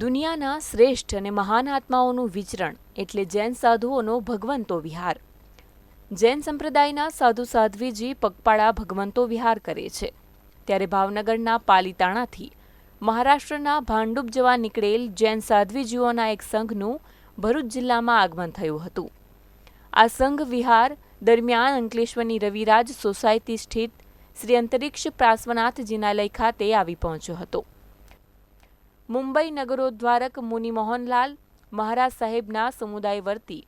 દુનિયાના શ્રેષ્ઠ અને મહાન આત્માઓનું વિચરણ એટલે જૈન સાધુઓનો ભગવંતો વિહાર. જૈન સંપ્રદાયના સાધુ સાધ્વીજી પગપાળા ભગવંતો વિહાર કરે છે. ત્યારે ભાવનગરના પાલીતાણાથી મહારાષ્ટ્રના ભાંડુપ જવા નીકળેલ જૈન સાધ્વીજીઓના એક સંઘનું ભરૂચ જિલ્લામાં આગમન થયું હતું. આ સંઘ વિહાર દરમિયાન અંકલેશ્વરની રવિરાજ સોસાયટી સ્થિત શ્રી અંતરિક્ષ પ્રાસવનાથ જિનાલય ખાતે આવી પહોંચ્યો હતો. મુંબઈ નગરોદ્વારક મુનિ મોહનલાલ, મહારાજ સાહેબના સમુદાય વર્તી,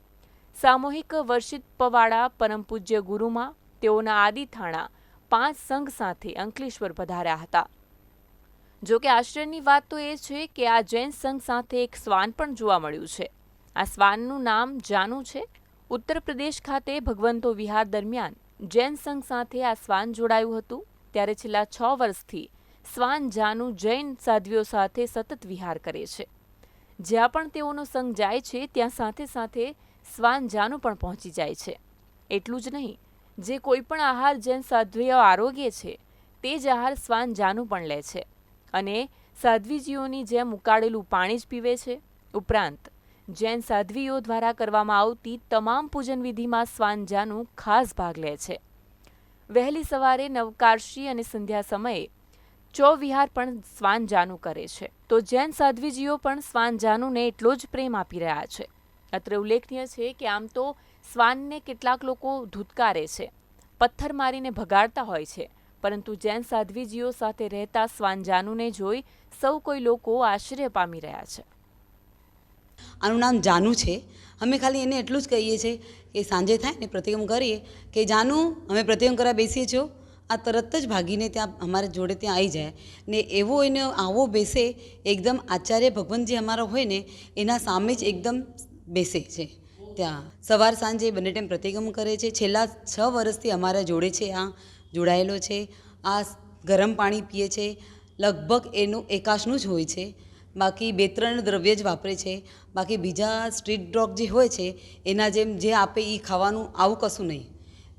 સામૂહિક વર્ષિત પવાડા પરમ પૂજ્ય ગુરુમાં, તેઓના આદિથાણા પાંચ સંઘ સાથે અંકલેશ્વર પધાર્યા હતા. જો કે આશ્ચર્યની વાત તો એ છે કે આ જૈન સંઘ સાથે એક શ્વાન પણ જોવા મળ્યું છે. આ શ્વાનનું નામ જાનુ છે. ઉત્તર પ્રદેશ ખાતે ભગવંતો વિહાર દરમિયાન જૈન સંઘ સાથે આ શ્વાન જોડાયું હતું, ત્યારે છેલ્લા છ વર્ષથી શ્વાન જાનુ જૈન સાધ્વીઓ સાથે સતત વિહાર કરે છે. જ્યાં પણ તેઓનો સંગ જાય છે, ત્યાં સાથે સાથે શ્વાન જાનુ પણ પહોંચી જાય છે. એટલું જ નહીં, જે કોઈ પણ આહાર જૈન સાધ્વીઓ આરોગ્ય છે, તે જ આહાર શ્વાન જાનુ પણ લે છે. અને સાધ્વીજીઓની જેમ ઉકાળેલું પાણી જ પીવે છે. ઉપરાંત, જૈન સાધ્વીઓ દ્વારા કરવામાં આવતી તમામ પૂજન વિધિમાં શ્વાન જાનુ ખાસ ભાગ લે છે. વહેલી સવારે નવકારશી અને સંધ્યા સમયે ચો વિહાર પણ શ્વાન જાનુ કરે છે. તો જૈન સાધ્વીજીઓ પણ શ્વાન જાનુને એટલો જ પ્રેમ આપી રહ્યા છે. અત્રે ઉલ્લેખનીય છે કે આમ તો શ્વાનને કેટલાક લોકો ધૂતકારે છે, પથ્થર મારીને ભગાડતા હોય છે, પરંતુ જૈન સાધ્વીજીઓ સાથે રહેતા શ્વાન જાનુને જોઈ સૌ કોઈ લોકો આશ્ચર્ય પામી રહ્યા છે. આનું નામ જાનુ છે. અમે ખાલી એને એટલું જ કહીએ છીએ કે સાંજે થાય ને પ્રતિક્રમ કરીએ કે જાનુ, અમે પ્રતિક્રમ કરવા બેસીએ છીએ. આ તરત જ ભાગીને ત્યાં અમારે જોડે ત્યાં આવી જાય. ને એવો એને આવો બેસે, એકદમ આચાર્ય ભગવંતજી અમારા હોય ને, એના સામે જ એકદમ બેસે છે. ત્યાં સવાર સાંજે બંને ટાઈમ પ્રતિક્રમ કરે છે. છેલ્લા છ વર્ષથી અમારા જોડે છે, આ જોડાયેલો છે. આ ગરમ પાણી પીએ છે. લગભગ એનું એકાશનું જ હોય છે. બાકી બે ત્રણ દ્રવ્ય જ વાપરે છે. બાકી બીજા સ્ટ્રીટ ડોગ જે હોય છે, એના જેમ જે આપે એ ખાવાનું, આવું કશું નહીં.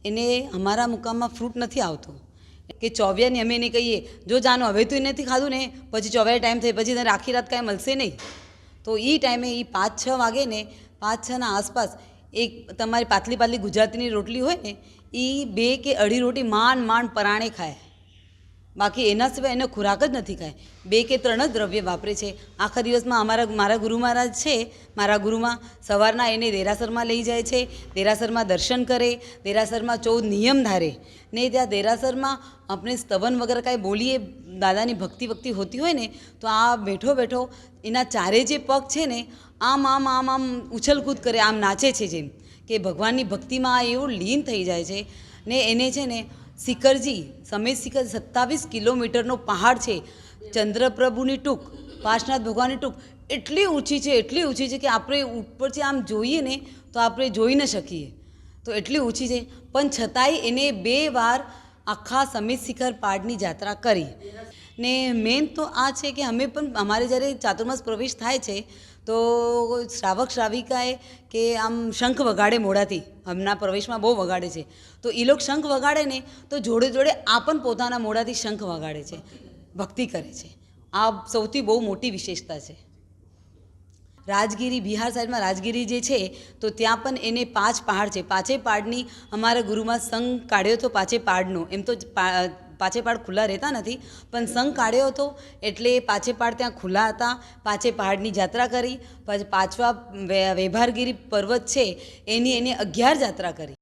એને અમારા મુકામમાં ફ્રૂટ નથી આવતું. કે ચોવ્યાની અમે એને કહીએ, જો જાનો, હવે તો એ નથી ખાધું ને, પછી ચોવ્યા ટાઈમ થાય, પછી તને આખી રાત કાંઈ મળશે નહીં. તો એ ટાઈમે એ પાંચ, છ વાગે ને પાંચ છના આસપાસ એક તમારી પાતલી પાતલી ગુજરાતીની રોટલી હોય ને એ બે કે અઢી રોટી માંડ માંડ પરાણે ખાય. બાકી એના સિવાય એનો ખોરાક જ નથી ખાય. બે કે ત્રણ જ દ્રવ્ય વાપરે છે. આખા દિવસમાં અમારા મારા ગુરુ મહારાજ છે. મારા ગુરુમાં સવારના એને દેરાસરમાં લઈ જાય છે. દેરાસરમાં દર્શન કરે. દેરાસરમાં ચૌદ નિયમ ધારે. ને ત્યાં દેરાસરમાં આપણે સ્તવન વગર કાંઈ બોલીએ, દાદાની ભક્તિ ભક્તિ હોતી હોય ને, તો આ બેઠો બેઠો એના ચારે જે પગ છે ને, આમ આમ આમ આમ ઉછલકૂદ કરે, આમ નાચે છે જેમ. કે ભગવાનની ભક્તિમાં આ એવું લીન થઈ જાય છે. ને એને છે ને સિકરજી સમેત સિકર સત્તાવીસ કિલોમીટરનો પહાડ છે. ચંદ્રપ્રભુની ટૂંક, પાર્શનાથ ભગવાનની ટૂંક, એટલી ઊંચી છે, એટલી ઊંચી છે કે આપણે ઉપરથી આમ જોઈએ ને, તો આપણે જોઈ ન શકીએ. તો એટલી ઊંચી છે. પણ છતાંય એને બે વાર આખા સમિત શિખર પહાડની જાત્રા કરી. ને મેન તો આ છે કે અમે પણ, અમારે જ્યારે ચાતુર્માસ પ્રવેશ થાય છે, તો શ્રાવક શ્રાવિકાએ કે આમ શંખ વગાડે મોડાથી હમણાં પ્રવેશમાં બહુ વગાડે છે. તો એ લોકો શંખ વગાડે ને, તો જોડે જોડે આ પણ પોતાના મોડાથી શંખ વગાડે છે. ભક્તિ કરે છે. આ સૌથી બહુ મોટી વિશેષતા છે. રાજગીરી, બિહાર સાઈડમાં રાજગીરી જે છે, તો ત્યાં પણ એને પાંચ પહાડ છે. પાંચે પહાડની અમારા ગુરુમાં સંઘ કાઢ્યો હતો, પાંચે પહાડનો. એમ તો પા- પાંચે પહાડ ખુલ્લા રહેતા નથી, પણ સંઘ કાઢ્યો હતો એટલે પાછેપાડ ત્યાં ખુલ્લા હતા. પાંચે પહાડની જાત્રા કરી, પછી પાંચવા વે- વેભારગીરી પર્વત છે, એની, એને અગિયાર જાત્રા કરી.